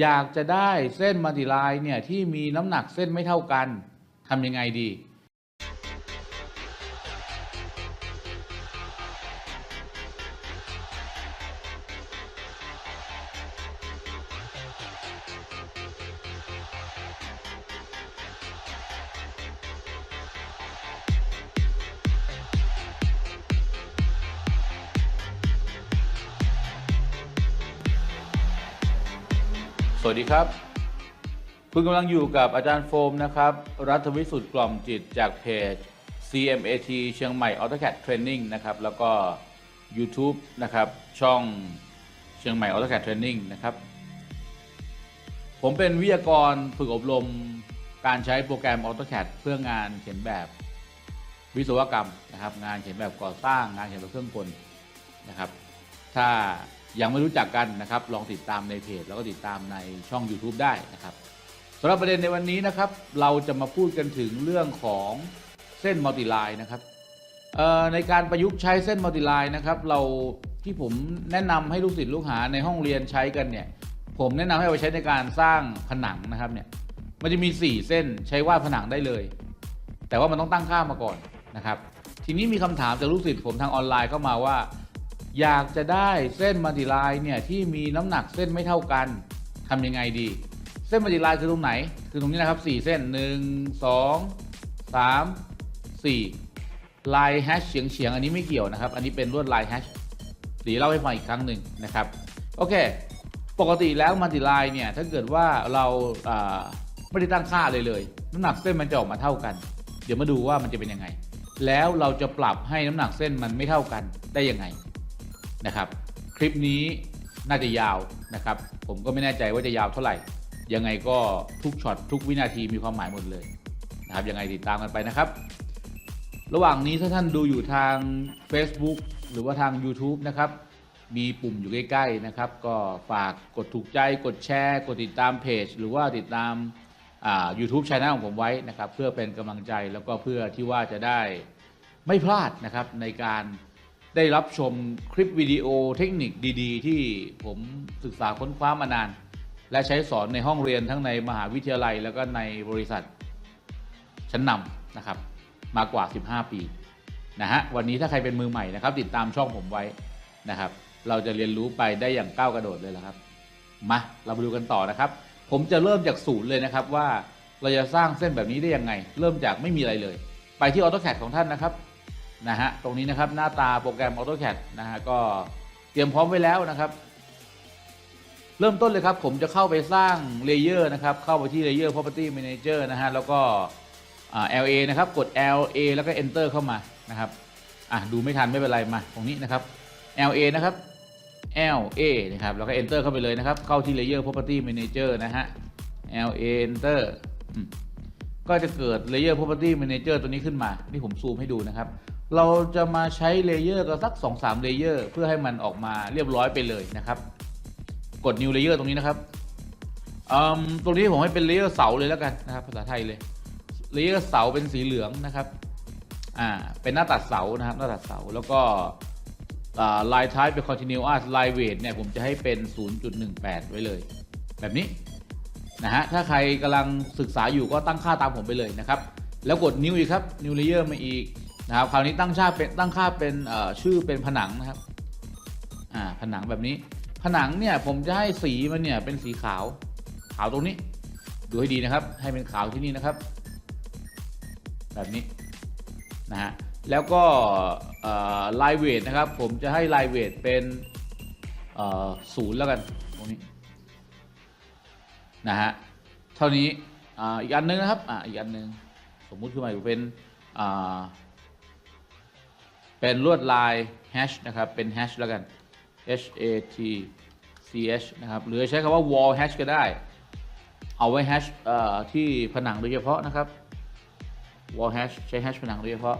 อยากจะได้เส้นมัลติไลน์เนี่ยที่มีน้ำหนักเส้นไม่เท่ากันทำยังไงดี ดีครับ คุณกำลังอยู่กับอาจารย์โฟมนะครับ รัฐวิสุทธ์กล่อมจิตจากเพจ CMAT เชียงใหม่ AutoCAD Training นะครับ แล้วก็ YouTube นะครับ ช่องเชียงใหม่ AutoCAD Training นะครับ ผมเป็นวิทยากรฝึกอบรมการใช้โปรแกรม AutoCAD เพื่องานเขียนแบบวิศวกรรมนะครับ งานเขียนแบบก่อสร้างงานเขียนแบบเครื่องกลนะครับ ถ้า ยังไม่รู้จักกันนะครับ ลองติดตามในเพจแล้วก็ติดตามในช่อง YouTube ได้นะครับสำหรับประเด็นในวันนี้นะครับ เราจะมาพูดกันถึงเรื่องของเส้นมัลติไลน์นะครับในการประยุกต์ใช้เส้นมัลติไลน์นะครับ เราที่ผมแนะนำให้ลูกศิษย์ลูกหาในห้องเรียนใช้กันเนี่ย ผมแนะนำให้เอาไปใช้ในการสร้างผนังนะครับเนี่ย มันจะมี 4 เส้นใช้วาดผนังได้เลย แต่ว่ามันต้องตั้งค่ามาก่อนนะครับ ทีนี้มีคำถามจากลูกศิษย์ผมทางออนไลน์เข้ามาว่า อยากจะได้เส้นมัลติไลน์เนี่ยที่มีน้ำหนักเส้นไม่เท่ากันทำยังไงดี เส้นมัลติไลน์คือตรงไหน คือตรงนี้นะครับ 4 เส้น 1 2 3 4 ลายแฮชเฉียงเฉียงๆอันนี้ไม่เกี่ยวนะครับ อันนี้เป็นลวดลายแฮชเดี๋ยวเล่าให้ฟังอีกครั้งหนึ่งนะครับ โอเค ปกติแล้วมัลติไลน์เนี่ยถ้าเกิดว่าเราอ่าไม่ได้ตั้งค่าเลยเลย น้ำหนักเส้นมันจะออกมาเท่ากัน เดี๋ยวมาดูว่ามันจะเป็นยังไง แล้วเราจะปรับให้น้ำหนักเส้นมันไม่เท่ากันได้ยังไง นะครับ คลิปนี้น่าจะยาวนะครับ ผมก็ไม่แน่ใจว่าจะยาวเท่าไหร่ ยังไงก็ทุกช็อตทุกวินาทีมีความหมายหมดเลยนะครับยังไงติดตามกันไปนะครับ ระหว่างนี้ถ้าท่านดูอยู่ทาง Facebook หรือว่าทาง YouTube นะครับ มีปุ่มอยู่ใกล้ๆนะครับ ก็ฝากกดถูกใจกดแชร์ กดติดตามเพจ หรือว่าติดตามอ่า YouTube Channel ของผมไว้นะครับ เพื่อเป็นกำลังใจแล้วก็เพื่อที่ว่าจะได้ไม่พลาดนะครับในการ ได้รับชมคลิปวิดีโอเทคนิคดีๆ ที่ผมศึกษาค้นคว้ามานาน และใช้สอนในห้องเรียนทั้งในมหาวิทยาลัย แล้วก็ในบริษัทชั้นนำนะครับ มากว่า 15 ปีนะฮะวันนี้ถ้าใครเป็นมือใหม่นะครับ ติดตามช่องผมไว้นะครับ เราจะเรียนรู้ไปได้อย่างก้าวกระโดดเลยละครับมาเรามาดูกันต่อนะครับ ผมจะเริ่มจากศูนย์เลยนะครับว่าเราจะสร้างเส้นแบบนี้ได้ยังไง เริ่มจากไม่มีอะไรเลย ไปที่ AutoCAD ของท่านนะครับ นะฮะตรงนี้นะครับหน้าตาโปรแกรม AutoCAD นะฮะก็เตรียมพร้อมไว้แล้วนะครับ เริ่มต้นเลยครับ ผมจะเข้าไปสร้างเลเยอร์นะครับ เข้าไปที่ Layer Property Manager นะฮะแล้วก็ LA นะครับกด LA แล้วก็ Enter เข้ามานะครับอะดูไม่ทันไม่เป็นไรมาตรงนี้นะครับ LA นะครับ LA นะครับแล้วก็ Enter เข้าไปเลยนะครับ เข้าที่ Layer Property Manager นะฮะ LA Enter ก็จะเกิด Layer Property Manager ตัวนี้ขึ้นมา นี่ผมซูมให้ดูนะครับ เราจะมาใช้เลเยอร์กันสัก 2-3เลเยอร์เพื่อให้มันออกมาเรียบร้อยไปเลยนะครับ กด New Layer ตรงนี้นะครับตรงนี้ผมให้เป็นเลเยอร์เสาเลยแล้วกันนะครับภาษาไทยเลยเลเยอร์เสาเป็นสีเหลืองนะครับอ่าเป็นหน้าตัดเสานะครับหน้าตัดเสาแล้วก็ลายท้ายเป็น continuous line weight เนี่ยผมจะให้เป็น 0.18 ไว้เลย แบบนี้นะฮะถ้าใครกำลังศึกษาอยู่ก็ตั้งค่าตามผมไปเลยนะครับ แล้วกด new อีกครับ new layer มาอีก นะครับคราวนี้ตั้งค่าเป็นตั้งค่าเป็นชื่อเป็นผนังนะครับอ่าผนังแบบนี้ ผนังเนี่ยผมจะให้สีมันเนี่ยเป็นสีขาวขาวตรงนี้ดูให้ดีนะครับ ให้เป็นขาวที่นี่นะครับ แบบนี้นะฮะแล้วก็ลายเวทนะครับ ผมจะให้ลายเวทเป็นศูนย์แล้วกันตรงนี้นะฮะเท่านี้อีกอันนึงนะครับออีกอันนึงสมมุติขึ้นมาอยู่เป็นอ่า เป็นลวดลายแฮชนะครับ เป็นแฮชแล้วกัน H A T C H นะครับ หรือใช้คำว่า wall hash ก็ได้ เอาไว้แฮชที่ผนังโดยเฉพาะนะครับ wall hash ใช้แฮชผนังโดยเฉพาะ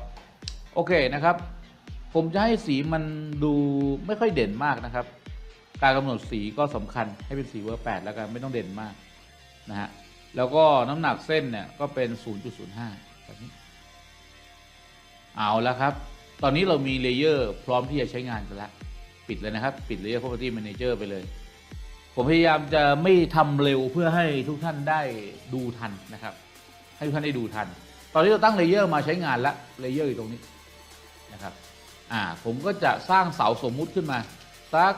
โอเคนะครับ ผมจะให้สีมันดูไม่ค่อยเด่นมากนะครับ การกำหนดสีก็สำคัญให้เป็นสีเวอร์แปดแล้วกันไม่ต้องเด่นมากนะฮะ แล้วก็น้ำหนักเส้นเนี่ยก็เป็น 0.05แบบนี้ เอาแล้วครับ ตอนนี้เรามีเลเยอร์พร้อมที่จะใช้งานกันแล้ว ปิดเลยนะครับ ปิด Layer Property Manager ไปเลย ผมพยายามจะไม่ทำเร็วเพื่อให้ทุกท่านได้ดูทันนะครับ ให้ทุกท่านได้ดูทัน ตอนนี้เราตั้งเลเยอร์มาใช้งานแล้วเลเยอร์อยู่ตรงนี้นะครับอ่าผมก็จะสร้างเสาสมมุติขึ้นมาสัก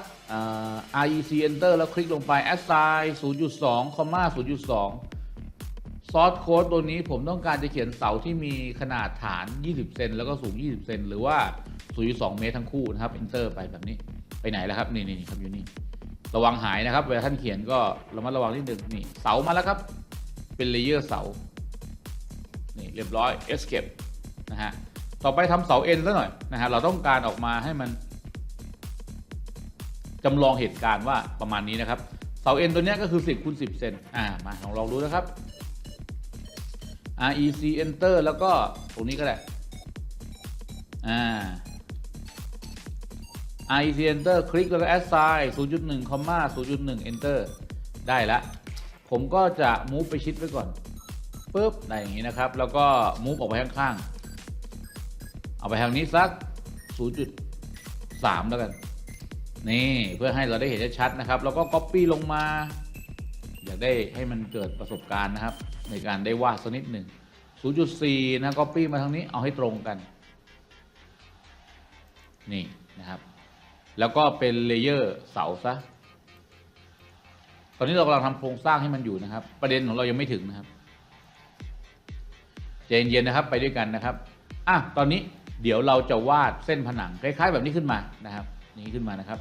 rec enter แล้วคลิกลงไป assign 0.2 0.2 ซอสโค้ดตัวนี้ผมต้องการจะเขียนเสาที่มีขนาดฐาน 20 เซนแล้วก็สูง 20 เซนหรือว่าสูง2เมตรทั้งคู่นะครับ enter ไปแบบนี้ไปไหนแล้วครับ นี่นี่ครับอยู่นี่ระวังหายนะครับ เวลาท่านเขียนก็ระมัดระวังนิดนึงนี่เสามาแล้วครับ เป็นเลเยอร์เสานี่เรียบร้อย escape นะฮะต่อไปทำเสาเอ็นซะหน่อยนะฮะเราต้องการออกมาให้มันจำลองเหตุการณ์ว่าประมาณนี้นะครับเสาเอ็นตัวนี้ก็คือ 10คูณ10 เซนอ่ามาลองลองดูนะครับ rec enter แล้วก็ตรงนี้ก็ได้อ่า rec enter คลิกแล้วก็ assign 0.1 comma 0.1 enter ได้ล้วผมก็จะ move ไปชิดไว้ก่อนปุ๊บได้อย่างนี้นะครับ แล้วก็ move ออกไปข้างๆ เอาไปทางนี้สัก 0.3 แล้วกัน นี่เพื่อให้เราได้เห็นชัดๆนะครับ แล้วก็ copy ลงมา อยากได้ให้มันเกิดประสบการณ์นะครับ ในการได้วาดสักนิดหนึ่ง 0.4 นะ copy มาทางนี้เอาให้ตรงกัน นี่นะครับ แล้วก็เป็นเลเยอร์เสาซะ ตอนนี้เรากำลังทำโครงสร้างให้มันอยู่นะครับ ประเด็นของเรายังไม่ถึงนะครับใจเย็นๆนะครับไปด้วยกันนะครับอะตอนนี้เดี๋ยวเราจะวาดเส้นผนังคล้ายๆ แบบนี้ขึ้นมานะครับ นี้ขึ้นมานะครับ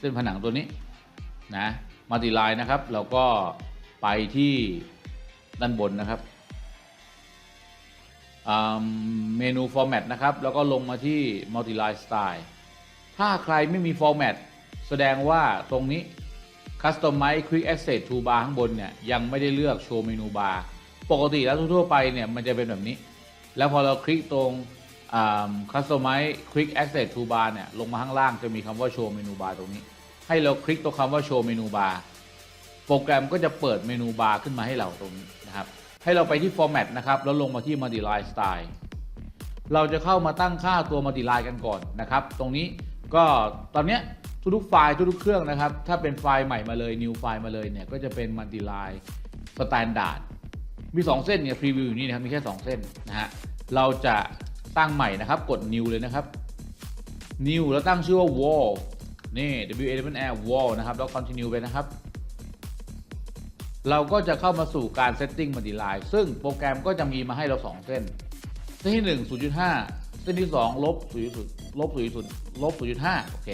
เส้นผนังตัวนี้นะ มัลติไลน์นะครับ เราก็ไปที่ด้านบนนะครับเมนู format นะครับ แล้วก็ลงมาที่ multi-line style ถ้าใครไม่มี format แสดงว่าตรงนี้ customize quick access to Bar ข้างบนเนี่ยยังไม่ได้เลือกโชว์เมนูบาร์ปกติแล้วทั่วไปเนี่ยมันจะเป็นแบบนี้ แล้วพอเราคลิกตรง customize quick access to Bar เนี่ยลงมาข้างล่างจะมีคำว่าโชว์เมนูบาร์ตรงนี้ ให้เราคลิกตรงคำว่าโชว์เมนูบาร์โปรแกรมก็จะเปิดเมนูบาร์ขึ้นมาให้เราตรงนี้นะครับ ให้เราไปที่ format นะครับ แล้วลงมาที่ multi-line style เราจะเข้ามาตั้งค่าตัว multi-line กันก่อนนะครับ ตรงนี้ก็ตอนนี้ทุกๆไฟล์ทุกๆเครื่องนะครับ ถ้าเป็นไฟล์ใหม่มาเลย new ไฟล์มาเลยเนี่ยก็จะเป็น multi-line standard มี 2 เส้นเนี่ย preview อยู่นี่นะครับมีแค่ 2 เส้นนะฮะเราจะตั้งใหม่นะครับกด new เลยนะครับ new แล้วตั้งชื่อว่า wall นี่ w a l l wall นะครับ แล้ว continue ไปนะครับ เราก็จะเข้ามาสู่การ setting multi-line ซึ่งโปรแกรมก็จะมีมาให้เรา 2 เส้น เส้นที่ 1 0.5 เส้นที่ 2 ลบ0.0ลบ0.0ลบ0.5 โอเค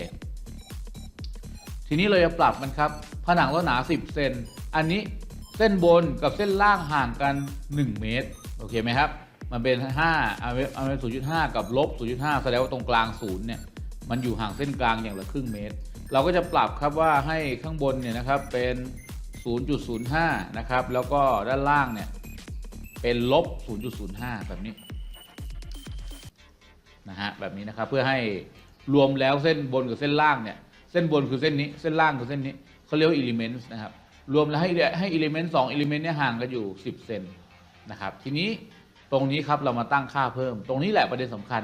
ทีนี้เราจะปรับมันครับ ผนังเราหนา 10 เซน อันนี้เส้นบนกับเส้นล่างห่างกัน 1 เมตร โอเคไหมครับ มันเป็น 5 เอาเป็นเอาเป็น0.5 กับลบ0.5 แสดงว่าตรงกลางศูนย์เนี่ย มันอยู่ห่างเส้นกลางอย่างละครึ่งเมตร เราก็จะปรับครับว่าให้ข้างบนเนี่ยนะครับเป็น 0.05 นะครับ แล้วก็ด้านล่างเนี่ยเป็นลบ 0.05 แบบนี้นะฮะแบบนี้นะครับเพื่อให้รวมแล้วเส้นบนกับเส้นล่างเนี่ยเส้นบนคือเส้นนี้เส้นล่างคือเส้นนี้เขาเรียกว่า elements นะครับรวมแล้วให้ให้ element 2 element เนี่ยห่างกันอยู่ 10 เซนนะครับทีนี้ตรงนี้ครับเรามาตั้งค่าเพิ่ม ตรงนี้แหละประเด็นสำคัญ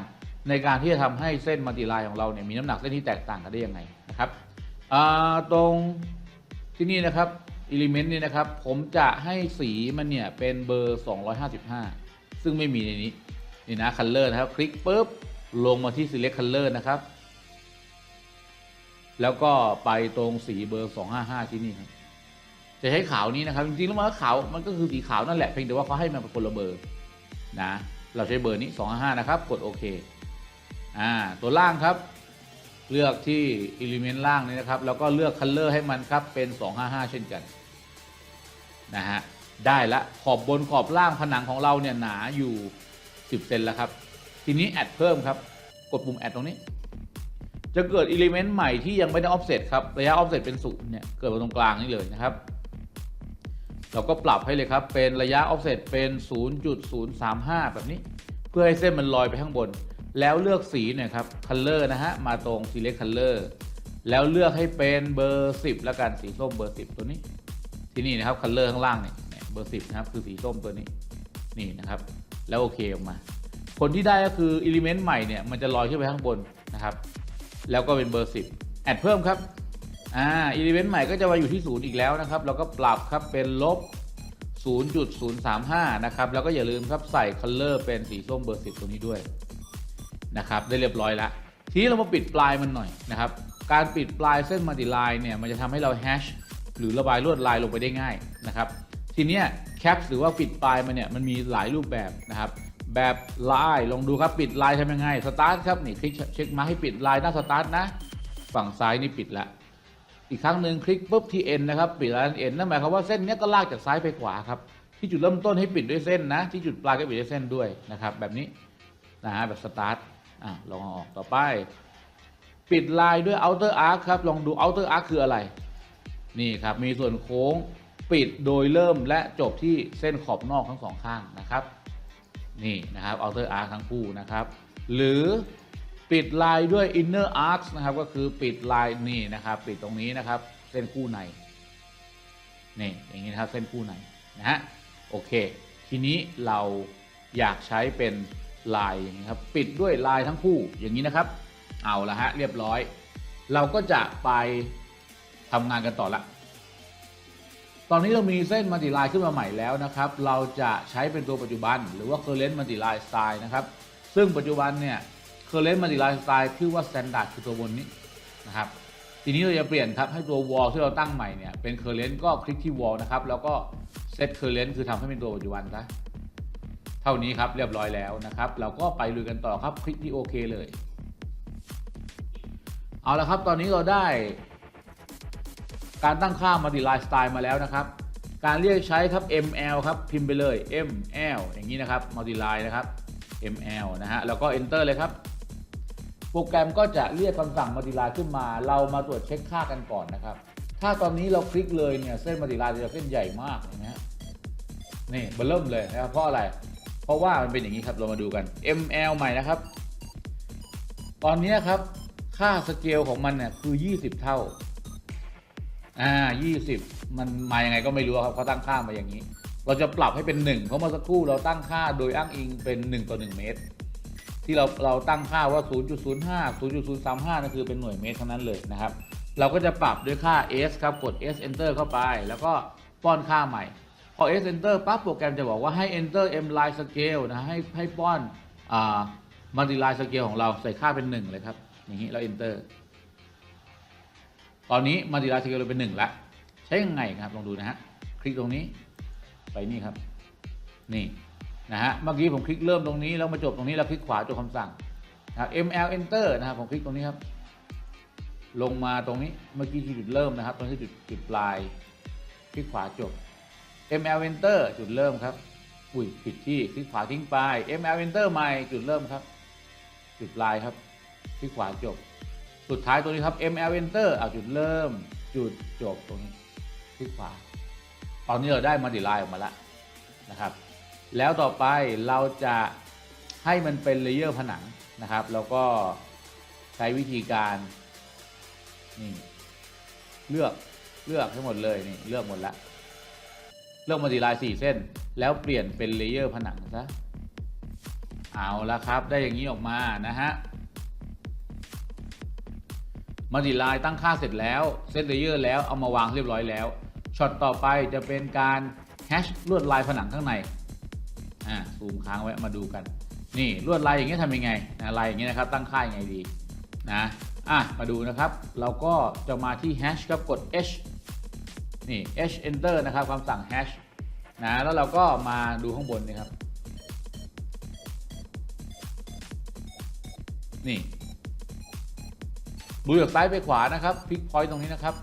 ในการที่จะทำให้เส้นมัลติไลน์ของเราเนี่ยมีน้ำหนักเส้นที่แตกต่างกันได้ยังไงนะครับตรงที่นี่นะครับ element นี่นะครับ ผมจะให้สีมันเนี่ยเป็นเบอร์ 255 ซึ่งไม่มีในนี้นี่นะ color นะครับ คลิกปุ๊บลงมาที่ select color นะครับ แล้วก็ไปตรงสีเบอร์ 255 ที่นี่ครับจะใช้ขาวนี้นะครับ จริงๆแล้วมันก็ขาวมันก็คือสีขาวนั่นแหละเพียงแต่ว่าเขาให้มาเป็นคนละเบอร์นะเราใช้เบอร์นี้ 255 นะครับ กดโอเค อ่าตัวล่างครับ เลือกที่ element ล่างนี้นะครับ แล้วก็เลือก color ให้มันครับเป็น 255 เช่นกันนะฮะได้ละขอบบนขอบล่างผนังของเราเนี่ยหนาอยู่ 10 เซนแล้วครับ ทีนี้แอดเพิ่มครับ กดปุ่มแอดตรงนี้ จะเกิดอิเลเมนต์ใหม่ที่ยังไม่ได้ออฟเซตครับ ระยะออฟเซตเป็นศูนย์เนี่ยเกิดมาตรงกลางนี่เลยนะครับ เราก็ปรับให้เลยครับ เป็นระยะออฟเซตเป็น 0.035 แบบนี้ เพื่อให้เส้นมันลอยไปข้างบน แล้วเลือกสีเนี่ยครับ color นะฮะ มาตรง select color แล้วเลือกให้เป็นเบอร์ 10 แล้วกันสีส้มเบอร์ 10 ตัวนี้ ที่นี่นะครับ color ข้างล่างเนี่ยเบอร์ 10 นะครับ คือสีส้มตัวนี้ นี่นะครับ แล้วโอเคออกมา ผลที่ได้ก็คืออิเลเมนต์ใหม่เนี่ย มันจะลอยขึ้นไปข้างบนนะครับ แล้วก็เป็นเบอร์ 10 แอดเพิ่มครับ อ่าอิเลเวนต์ใหม่ก็จะมาอยู่ที่ศูนย์อีกแล้วนะครับ เราก็ปรับครับ เป็นลบ0.035 นะครับ แล้วก็อย่าลืมครับใส่คัลเลอร์เป็นสีส้มเบอร์ 10 ตัวนี้ด้วย นะครับได้เรียบร้อยแล้วทีนี้เรามาปิดปลายมันหน่อยนะครับการปิดปลายเส้นมัลติไลน์เนี่ยมันจะทำให้เราแฮชหรือระบายลวดลายลงไปได้ง่ายนะครับทีเนี้ยแคปหรือว่าปิดปลายมันเนี่ยมันมีหลายรูปแบบนะครับแบบลายลองดูครับปิดลายทำยังไงสตาร์ทครับนี่คลิกเช็คมาให้ปิดลายหน้าสตาร์ทนะฝั่งซ้ายนี่ปิดละอีกครั้งหนึ่งคลิกปุ๊บที่ N นะครับปิดร้าน N นั่นหมายความว่าเส้นเนี้ยก็ลากจากซ้ายไปขวาครับที่จุดเริ่มต้นให้ปิดด้วยเส้นนะที่จุดปลายก็ปิดด้วยเส้นด้วยนะครับแบบนี้นะฮะแบบสตาร์ท อะลองออกต่อไป ปิดลายด้วย outer arc ครับ ลองดู outer arc คืออะไร นี่ครับ มีส่วนโค้งปิดโดยเริ่มและจบที่เส้นขอบนอกทั้งสองข้างนะครับ นี่นะครับ outer arc ทั้งคู่นะครับ หรือปิดลายด้วย inner arc นะครับ ก็คือปิดลายนี่นะครับ ปิดตรงนี้นะครับ เส้นคู่ในนี่อย่างนี้นะครับเส้นคู่ในนะฮะโอเค ทีนี้เราอยากใช้เป็น ลายอย่างนี้ครับปิดด้วยลายทั้งคู่อย่างนี้นะครับ เอาละฮะเรียบร้อย เราก็จะไปทำงานกันต่อละตอนนี้เรามีเส้นมัลติไลน์ขึ้นมาใหม่แล้วนะครับ เราจะใช้เป็นตัวปัจจุบัน หรือว่า current multi line style นะครับ ซึ่งปัจจุบันเนี่ย current multi line style คือว่า standard คือตัวบนนี้นะครับ ทีนี้เราจะเปลี่ยนครับให้ตัว wall ที่เราตั้งใหม่เนี่ยเป็น current ก็คลิกที่ wall นะครับ แล้วก็ set current คือทำให้เป็นตัวปัจจุบันซะ เท่านี้ครับเรียบร้อยแล้วนะครับ เราก็ไปลุยกันต่อครับคลิกที่โอเคเลย เอาละครับตอนนี้เราได้ การตั้งค่า multi line style มาแล้วนะครับ การเรียกใช้ครับ ml ครับพิมพ์ไปเลย ml อย่างนี้นะครับ multi line นะครับ ml นะฮะแล้วก็ enter เลยครับโปรแกรมก็จะเรียกคำสั่ง multi line ขึ้นมา เรามาตรวจเช็คค่ากันก่อนนะครับ ถ้าตอนนี้เราคลิกเลยเนี่ยเส้น multi line จะเส้นใหญ่มากนะฮะนี่เบอร์เริ่มเลยนะครับเพราะอะไร ราะว่ามันเป็นอย่างนี้ครับเรามาดูกัน ml ใหม่นะครับ ตอนนี้ครับ ค่าสเกลของมันเนี่ยคือ 20 เท่า อ่า 20 มันมายังไงก็ไม่รู้ครับเขาตั้งค่ามาอย่างนี้ เราจะปรับให้เป็น 1 เพราะเมื่อสักครู่เราตั้งค่าโดยอ้างอิงเป็น 1 ต่อ 1 เมตร ที่เราเราตั้งค่าว่า 0.05 0.035นั่นคือเป็นหน่วยเมตรเท่านั้นเลยนะครับ เราก็จะปรับด้วยค่า s ครับกด s enter เข้าไป แล้วก็ป้อนค่าใหม่ อ s enter ปั๊บโปรแกรมจะบอกว่าให้ enter m line scale นะให้ให้ป้อนอ่า multi line scale ของเราใส่ค่าเป็น 1 เลยครับ อย่างนี้แล้ว enter ตอนนี้มัลติไลน์สเกลเราเป็นหนึ่งแล้วใช้ยังไงครับลองดูนะฮะคลิกตรงนี้ไปนี่ครับ นี่นะฮะเมื่อกี้ผมคลิกเริ่มตรงนี้แล้วมาจบตรงนี้แล้วคลิกขวาจบคำสั่งนะครับ ml enter นะครับผมคลิกตรงนี้ครับ ลงมาตรงนี้เมื่อกี้ที่จุดเริ่มนะครับตรงที่จุดจุดปลาย คลิกขวาจบ ml enter จุดเริ่มครับ อุ้ยผิดที่คลิกขวาทิ้งไป ml enter ใหม่จุดเริ่มครับ จุดปลายครับคลิกขวาจบ สุดท้ายตัวนี้ครับ ml enter เอาจุดเริ่ม จุดจบตรงนี้คลิกขวา ตอนนี้เราได้มาดิไลน์ออกมาแล้วนะครับ แล้วต่อไปเราจะให้มันเป็นเลเยอร์ผนังนะครับ แล้วก็ใช้วิธีการนี่เลือกเลือกให้หมดเลยนี่เลือกหมดแล้ว เลือกมาดิไลน์สี่เส้น แล้วเปลี่ยนเป็นเลเยอร์ผนังซะเอาละครับได้อย่างนี้ออกมานะฮะมัลติไลน์ตั้งค่าเสร็จแล้วเซตเลเยอร์แล้วเอามาวางเรียบร้อยแล้วช็อตต่อไปจะเป็นการแฮชลวดลายผนังข้างในอ่าซูมค้างไว้มาดูกัน นี่ลวดลายอย่างเงี้ทำยังไงนะลายอย่างเงี้นะครับตั้งค่ายังไงดีนะอะมาดูนะครับ เราก็จะมาที่แฮชครับกด h นี่ h enter นะครับคำสั่ง hash นะแล้วเราก็มาดูข้างบนนี่ครับ นี่ดูจากซ้ายไปขวานะครับคลิกพอยต์ตรงนี้นะครับ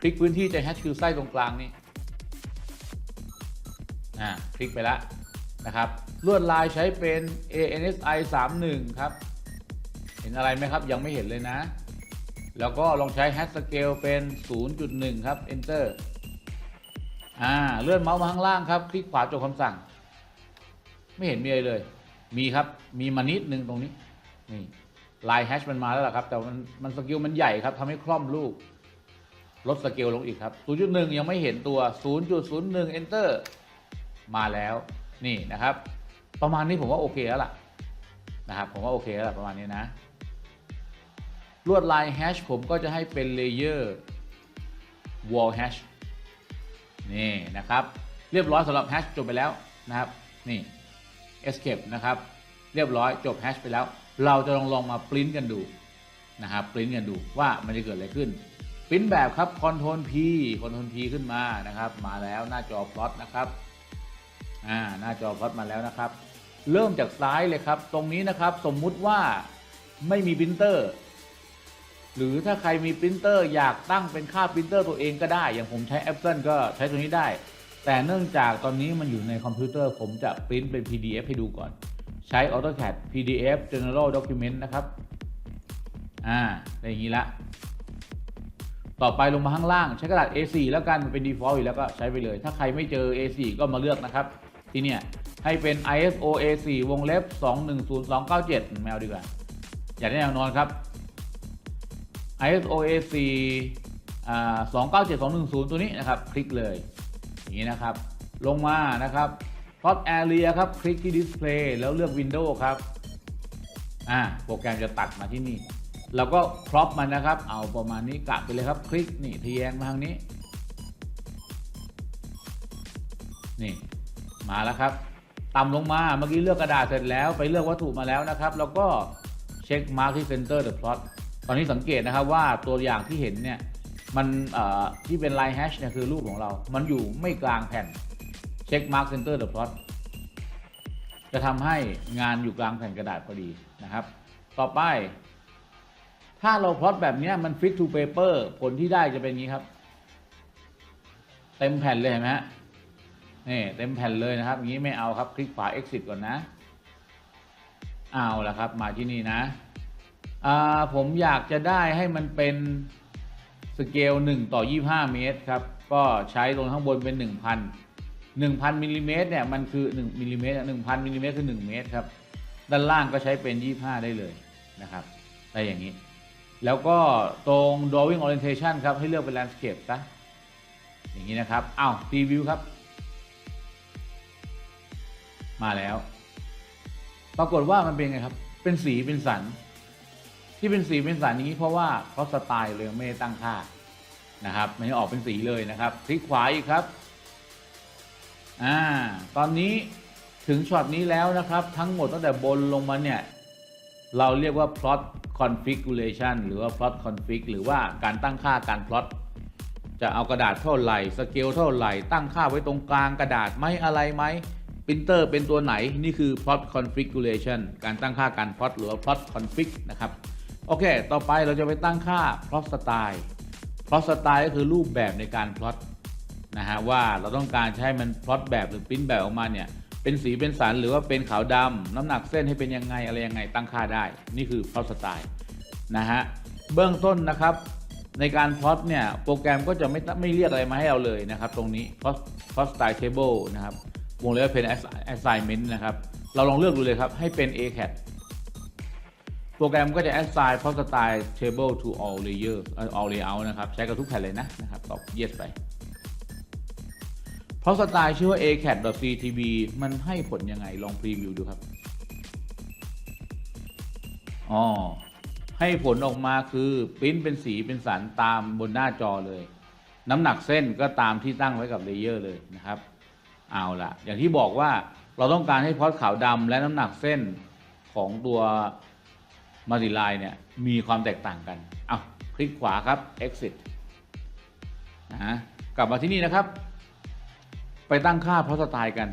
คลิกพื้นที่จะแฮชคิวไส้ตรงกลางนี่อ่าคลิกไปแล้วนะครับลวดลายใช้เป็น ANSI 31 ครับ เห็นอะไรไหมครับยังไม่เห็นเลยนะ แล้วก็ลองใช้ Hash Scale เป็น 0.1 ครับ Enter อ่าเลื่อนเมาส์มาข้างล่างครับ คลิกขวาจบคำสั่ง ไม่เห็นมีอะไรเลย มีครับมีมานิดนึงตรงนี้นี่ลายแฮชมันมาแล้วล่ะครับ แต่มันมันสกิลมันใหญ่ครับทำให้คล่อมลูก ลดสเกลลงอีกครับ 0.1 ยังไม่เห็นตัว 0.01 enter มาแล้วนี่นะครับ ประมาณนี้ผมว่าโอเคแล้วล่ะนะครับผมว่าโอเคแล้วล่ะประมาณนี้นะ ลวดลายแฮชผมก็จะให้เป็นเลเยอร์ wall hash นี่นะครับ เรียบร้อยสำหรับแฮชจบไปแล้วนะครับ นี่ escape นะครับ เรียบร้อยจบแฮชไปแล้ว เราจะลองลองมาปริ้นกันดูนะครับปริ้นกันดูว่ามันจะเกิดอะไรขึ้นปริ้นแบบครับ Ctrl P Ctrl P ขึ้นมานะครับ มาแล้วหน้าจอพลอตนะครับอ่าหน้าจอพลอตมาแล้วนะครับ เริ่มจากซ้ายเลยครับ ตรงนี้นะครับ สมมุติว่าไม่มีปรินเตอร์ หรือถ้าใครมีปรินเตอร์อยากตั้งเป็นค่าปรินเตอร์ตัวเองก็ได้ อย่างผมใช้ Apple ก็ใช้ตัวนี้ได้ แต่เนื่องจากตอนนี้มันอยู่ในคอมพิวเตอร์ ผมจะปริ้นเป็น PDF ให้ดูก่อน ใช้ AutoCAD PDF General Document นะครับ อ่าได้อย่างนี้ละ ต่อไปลงมาข้างล่างใช้กระดาษ A4 แล้วกันมันเป็น default อยู่แล้วก็ใช้ไปเลย ถ้าใครไม่เจอ A4 ก็มาเลือกนะครับ ที่เนี่ยให้เป็น ISO A4 วงเล็บ 210297 แมวดีกว่า อย่าได้แนวนอนครับ ISO A4 อ่า297210 ตัวนี้นะครับ คลิกเลย อย่างนี้นะครับ ลงมานะครับ plot area ครับ คลิกที่ display แล้วเลือก window ครับ อ่า โปรแกรมจะตัดมาที่นี่ เราก็ครอปมันนะครับ เอาประมาณนี้กะไปเลยครับ คลิกนี่ทะแยงมาทางนี้ นี่ มาแล้วครับ ต่ำลงมา เมื่อกี้เลือกกระดาษเสร็จแล้ว ไปเลือกวัตถุมาแล้วนะครับ แล้วก็เช็คมาร์กที่ center the plot ต อนนี้สังเกตนะครับว่าตัวอย่างที่เห็นเนี่ยมันที่เป็นลายแฮชเนี่ยคือรูปของเรา มันอยู่ไม่กลางแผ่นเช็คมาร์ก center the plot จะทำให้งานอยู่กลางแผ่นกระดาษพอดีนะครับ ต่อไป ถ้าเราพลอตแบบนี้มัน fit to paper ผลที่ได้จะเป็นงนี้ครับ เต็มแผ่นเลยเห็นไหมฮะนี่เต็มแผ่นเลยนะครับอย่างนี้ไม่เอาครับคลิกขวา exit ก่อนนะ เอาละครับ มาที่นี่นะ ผมอยากจะได้ให้มันเป็นสเกล 1 ต่อ 25 เมตรครับ ก็ใช้ตรงข้างบนเป็น 1,000 1,000มิลลิเมตรเนี่ยมันคือ1มิลลิเมตร1,000มิลลิเมตรคือ 1 เมตรครับ ด้านล่างก็ใช้เป็น 25 ได้เลยนะครับได้อย่างนี้ แล้วก็ตรง drawing orientation ครับ ให้เลือกเป็น landscape ซะอย่างนี้นะครับอ้าว preview ครับ มาแล้ว ปรากฏว่ามันเป็นไงครับ เป็นสีเป็นสัน ที่เป็นสีเป็นสันอย่างนี้เพราะว่าเขาสไตล์เลยไม่ได้ตั้งค่านะครับ มันจะออกเป็นสีเลยนะครับคลิกขวาอีกครับอ่าตอนนี้ถึงช็อตนี้แล้วนะครับ ทั้งหมดตั้งแต่บนลงมาเนี่ย เราเรียกว่า plot configuration หรือว่า plot config หรือว่าการตั้งค่าการ plot จะเอากระดาษเท่าไหร่สเกลเท่าไหร่ ตั้งค่าไว้ตรงกลางกระดาษไหมอะไรไหมปรินเตอร์เป็นตัวไหน นี่คือ plot configuration การตั้งค่าการ plot หรือว่า plot config นะครับ โอเค ต่อไปเราจะไปตั้งค่า plot style plot style ก็คือรูปแบบในการ plot นะฮะว่าเราต้องการใช้มัน plot แบบหรือปริ้นแบบออกมาเนี่ยเป็นสีเป็นสันหรือว่าเป็นขาวดำน้ำหนักเส้นให้เป็นยังไงอะไรยังไงตั้งค่าได้ นี่คือ plot style นะฮะเบื้องต้นนะครับในการ plot เนี่ยโปรแกรมก็จะไม่ไม่เรียกอะไรมาให้เราเลยนะครับ ตรงนี้ plot plot style table นะครับวงเล็บเป็น assignment นะครับ เราลองเลือกดูเลยครับ ให้เป็น ACAD โปรแกรมก็จะ assign plot style table to all layer all layout นะครับ ใช้กับทุกแผ่นเลยนะนะครับตอบ yes ไปเพราะสไตล์ชื่อว่า acat.ctb มันให้ผลยังไงลองพรีวิวดูครับ อ๋อ ให้ผลออกมาคือปริ้นเป็นสีเป็นสันตามบนหน้าจอเลย น้ำหนักเส้นก็ตามที่ตั้งไว้กับเลเยอร์เลยนะครับ เอาละอย่างที่บอกว่าเราต้องการให้พอดขาวดำและน้ำหนักเส้นของตัว มาติลายเนี่ยมีความแตกต่างกัน เอาคลิกขวาครับ exit นะฮะกลับมาที่นี่นะครับ ไปตั้งค่าพอสไตล์กัน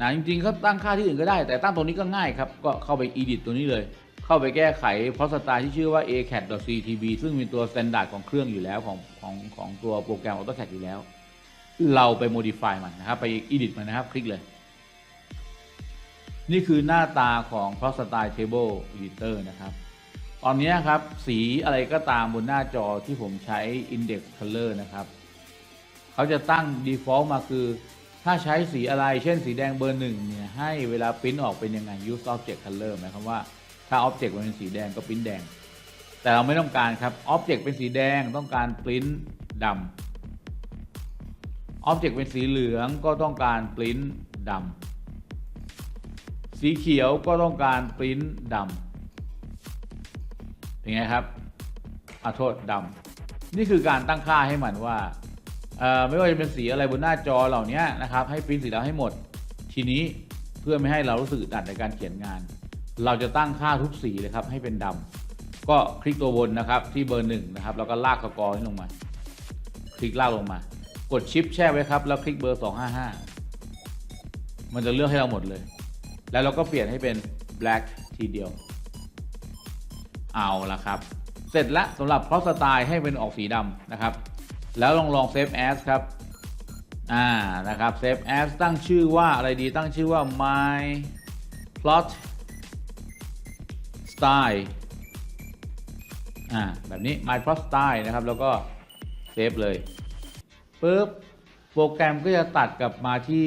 นะจริงๆเขาตั้งค่าที่อื่นก็ได้ แต่ตั้งตรงนี้ก็ง่ายครับ ก็เข้าไป edit ตัวนี้เลย เข้าไปแก้ไขพอสไตล์ที่ชื่อว่า acat.ctb ซึ่งเป็นตัว standard ของเครื่องอยู่แล้วของของของตัวโปรแกรม AutoCAD อยู่แล้ว เราไป modify มันนะครับไป edit มันนะครับ คลิกเลยนี่คือหน้าตาของ Plot Style Table Editor นะครับ ตอนนี้ครับ สีอะไรก็ตามบนหน้าจอที่ผมใช้ Index Color นะครับ เขาจะตั้ง default มาคือ ถ้าใช้สีอะไรเช่นสีแดงเบอร์หนึ่งเนี่ยให้เวลาปริ้นออกเป็นยังไง use object color หมายความว่าถ้า object มันเป็นสีแดงก็ปริ้นแดง แต่เราไม่ต้องการครับ object เป็นสีแดงต้องการปริ้นดำ object เป็นสีเหลืองก็ต้องการปริ้นดำสีเขียวก็ต้องการปริ้นดำ เป็นไงครับอาโทษดำนี่คือการตั้งค่าให้มันว่าไม่ว่าจะเป็นสีอะไรบนหน้าจอเหล่านี้นะครับ ให้ปริ้นสีดำให้หมด ทีนี้เพื่อไม่ให้เรารู้สึกดัดในการเขียนงาน เราจะตั้งค่าทุกสีเลยครับให้เป็นดำก็คลิกตัวบนนะครับที่เบอร์หนึ่งนะครับแล้วก็ลากสกอร์นี้ลงมา คลิกลากลงมา กดชิปแช่ไว้ครับ แล้วคลิกเบอร์255 มันจะเลือกให้เราหมดเลย แล้วเราก็เปลี่ยนให้เป็น black ทีเดียว เอาละครับ เสร็จแล้วสำหรับ cross style ให้เป็นออกสีดำนะครับ แล้วลองลอง save as ครับ อ่านะครับ save as ตั้งชื่อว่าอะไรดีตั้งชื่อว่า my plot style อ่าแบบนี้ my plot style นะครับ แล้วก็เซฟเลยปุ๊บโปรแกรมก็จะตัดกลับมาที่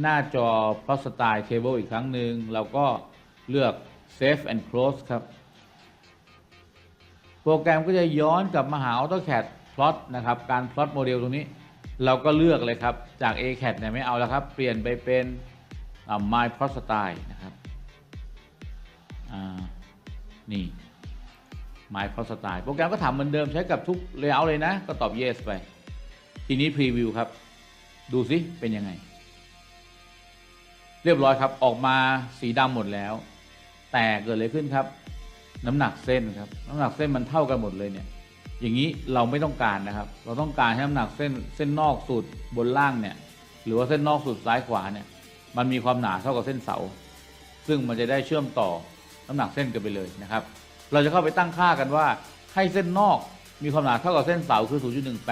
หน้าจอ plot style table อีกครั้งหนึ่งเราก็เลือก save and close ครับ โปรแกรมก็จะย้อนกลับมาหา AutoCAD plot นะครับ การ plot โมเดลตรงนี้ เราก็เลือกเลยครับ จาก ACAD เนี่ยไม่เอาแล้วครับ เปลี่ยนไปเป็น My Plot Style นะครับนี่ My Plot Style โปรแกรมก็ทำเหมือนเดิมใช้กับทุก layout เลยนะ ก็ตอบ yes ไป ทีนี้ Preview ครับ ดูสิเป็นยังไง เรียบร้อยครับ ออกมาสีดำหมดแล้ว แต่เกิดอะไรขึ้นครับ น้ำหนักเส้นครับน้ำหนักเส้นมันเท่ากันหมดเลยเนี่ย อย่างนี้เราไม่ต้องการนะครับ เราต้องการให้น้ำหนักเส้นเส้นนอกสุดบนล่างเนี่ย หรือว่าเส้นนอกสุดซ้ายขวาเนี่ย มันมีความหนาเท่ากับเส้นเสา ซึ่งมันจะได้เชื่อมต่อน้ำหนักเส้นกันไปเลยนะครับ เราจะเข้าไปตั้งค่ากันว่า ให้เส้นนอกมีความหนาเท่ากับเส้นเสาคือ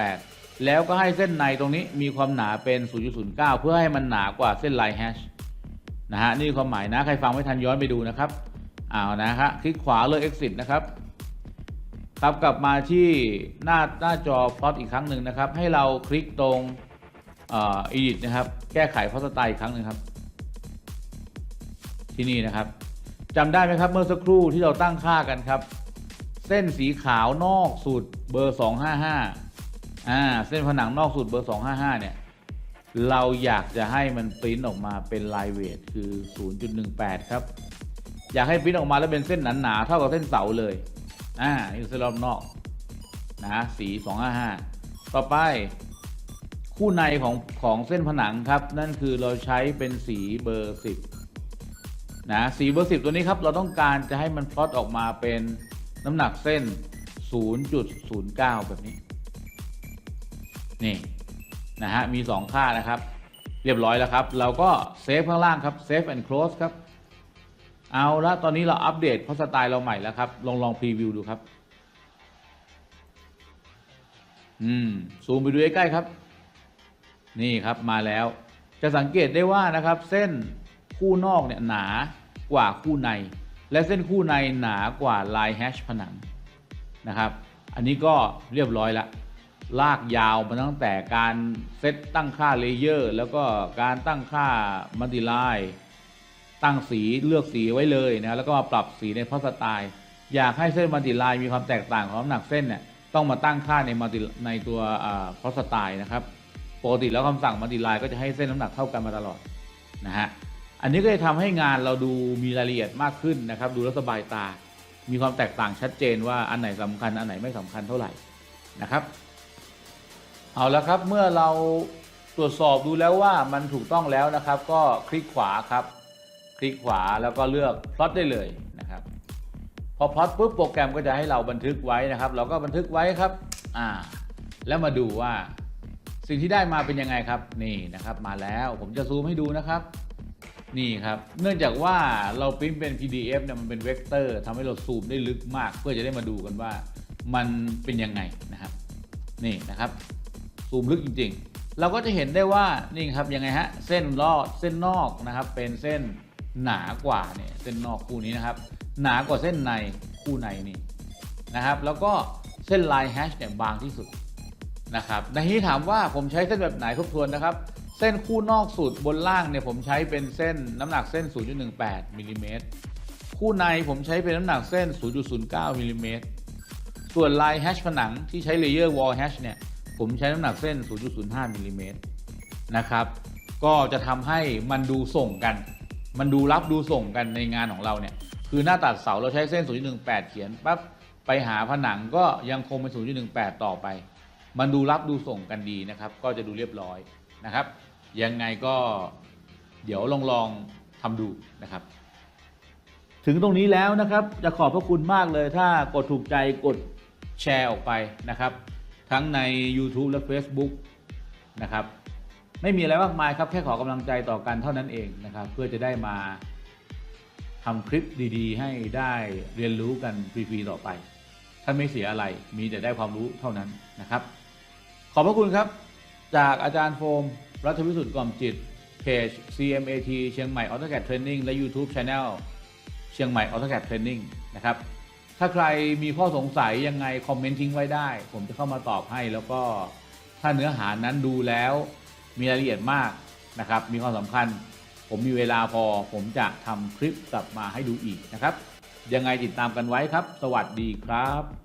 0.18 แล้วก็ให้เส้นในตรงนี้มีความหนาเป็น 0.09 เพื่อให้มันหนากว่าเส้นลายแฮชนะฮะนี่คือความหมายนะใครฟังไม่ทันย้อนไปดูนะครับ เอานะฮะคลิกขวาเลือก exit นะครับครับกลับมาที่หน้าหน้าจอพลอตอีกครั้งหนึ่งนะครับ ให้เราคลิกตรงอ่อ edit นะครับ แก้ไขพอสไตล์อีกครั้งหนึ่งครับ ที่นี่นะครับจำได้ไหมครับเมื่อสักครู่ที่เราตั้งค่ากันครับ เส้นสีขาวนอกสุดเบอร์ 255อ่าเส้นผนังนอกสุดเบอร์ 255 เนี่ย เราอยากจะให้มันปริ้นออกมาเป็นลายเวทคือ 0.18 ครับ อยากให้ปิ้นออกมาแล้วเป็นเส้นหนาๆเท่ากับเส้นเสาเลย อ่านี่คือเส้นรอบนอกนะสี255 ต่อไป คู่ในของของเส้นผนังครับ นั่นคือเราใช้เป็นสีเบอร์ 10 นะ สีเบอร์ 10 ตัวนี้ครับ เราต้องการจะให้มันพลอตออกมาเป็นน้ำหนักเส้น 0.09 แบบนี้ นี่ นะฮะ มี 2 ค่านะครับ เรียบร้อยแล้วครับ เราก็เซฟข้างล่างครับ Save and Close ครับ เอาละตอนนี้เราอัปเดตเพราะสไตล์เราใหม่แล้วครับ ลองลองพรีวิวดูครับ อืม ซูมไปดูใกล้ๆครับ นี่ครับมาแล้ว จะสังเกตได้ว่านะครับ เส้นคู่นอกเนี่ยหนากว่าคู่ใน และเส้นคู่ในหนากว่าลายแฮชผนังนะครับ อันนี้ก็เรียบร้อยละลากยาวมาตั้งแต่การเซตตั้งค่าเลเยอร์ แล้วก็การตั้งค่ามัลติไลน์ ตั้งสีเลือกสีไว้เลยนะแล้วก็มาปรับสีในพอสไตล์ อยากให้เส้นมัลติไลน์มีความแตกต่างของน้ำหนักเส้นเนี่ยต้องมาตั้งค่าในมัลติในตัวพอสไตล์นะครับปกติแล้วคำสั่งมัลติไลน์ก็จะให้เส้นน้ำหนักเท่ากันมาตลอดนะฮะอันนี้ก็จะทำให้งานเราดูมีรายละเอียดมากขึ้นนะครับ ดูแล้วสบายตา มีความแตกต่างชัดเจนว่าอันไหนสำคัญอันไหนไม่สำคัญเท่าไหร่นะครับ เอาละครับเมื่อเราตรวจสอบดูแล้วว่ามันถูกต้องแล้วนะครับ ก็คลิกขวาครับ คลิกขวาแล้วก็เลือกพลอตได้เลยนะครับพอพลอตปุ๊บโปรแกรมก็จะให้เราบันทึกไว้นะครับ เราก็บันทึกไว้ครับอ่าแล้วมาดูว่าสิ่งที่ได้มาเป็นยังไงครับนี่นะครับ มาแล้วผมจะซูมให้ดูนะครับนี่ครับ เนื่องจากว่าเราพิมพ์เป็น PDF เนี่ยมันเป็นเวกเตอร์ทำให้เราซูมได้ลึกมาก เพื่อจะได้มาดูกันว่ามันเป็นยังไงนะครับ นี่นะครับ ซูมลึกจริง ๆ เราก็จะเห็นได้ว่านี่ครับยังไงฮะเส้นลอดเส้นนอกนะครับ เป็นเส้น หนากว่าเนี่ยเส้นนอกคู่นี้นะครับ หนากว่าเส้นในคู่ในนี่นะครับ แล้วก็เส้นลายแฮชเนี่ยบางที่สุดนะครับในที่ถามว่าผมใช้เส้นแบบไหนทบทวนนะครับ เส้นคู่นอกสุดบนล่างเนี่ยผมใช้เป็นเส้นน้ำหนักเส้น 0.18มิลลิเมตรคู่ในผมใช้เป็นน้ำหนักเส้น 0.09มิลลิเมตรส่วนลายแฮชผนังที่ใช้เลเยอร์วอลแฮชเนี่ยผมใช้น้ำหนักเส้น 0.05มิลลิเมตรนะครับ ก็จะทำให้มันดูส่งกัน มันดูรับดูส่งกันในงานของเราเนี่ย คือหน้าตัดเสาเราใช้เส้น 0.18 เขียนปั๊บไปหาผนังก็ยังคงเป็น 0.18 ต่อไป มันดูรับดูส่งกันดีนะครับ ก็จะดูเรียบร้อยนะครับ ยังไงก็เดี๋ยวลองลองทำดูนะครับ ถึงตรงนี้แล้วนะครับ จะขอบพระคุณมากเลยถ้ากดถูกใจกดแชร์ออกไปนะครับ ทั้งใน YouTube และ Facebook นะครับ ไม่มีอะไรมากมายครับ แค่ขอกำลังใจต่อกันเท่านั้นเองนะครับ เพื่อจะได้มาทำคลิปดีๆ ให้ได้เรียนรู้กันฟรีๆต่อไป ท่านไม่เสียอะไร มีแต่ได้ความรู้เท่านั้นนะครับ ขอบพระคุณครับ จากอาจารย์โฟม รัฐวิสุทธิ์กล่อมจิต เพจ CMAT เชียงใหม่ AutoCAD Training และ YouTube Channel เชียงใหม่ AutoCAD Training นะครับ ถ้าใครมีข้อสงสัยยังไง คอมเมนต์ทิ้งไว้ได้ ผมจะเข้ามาตอบให้ แล้วก็ถ้าเนื้อหานั้นดูแล้ว มีรายละเอียดมากนะครับ มีความสำคัญ ผมมีเวลาพอ ผมจะทำคลิปกลับมาให้ดูอีกนะครับ ยังไงติดตามกันไว้ครับ สวัสดีครับ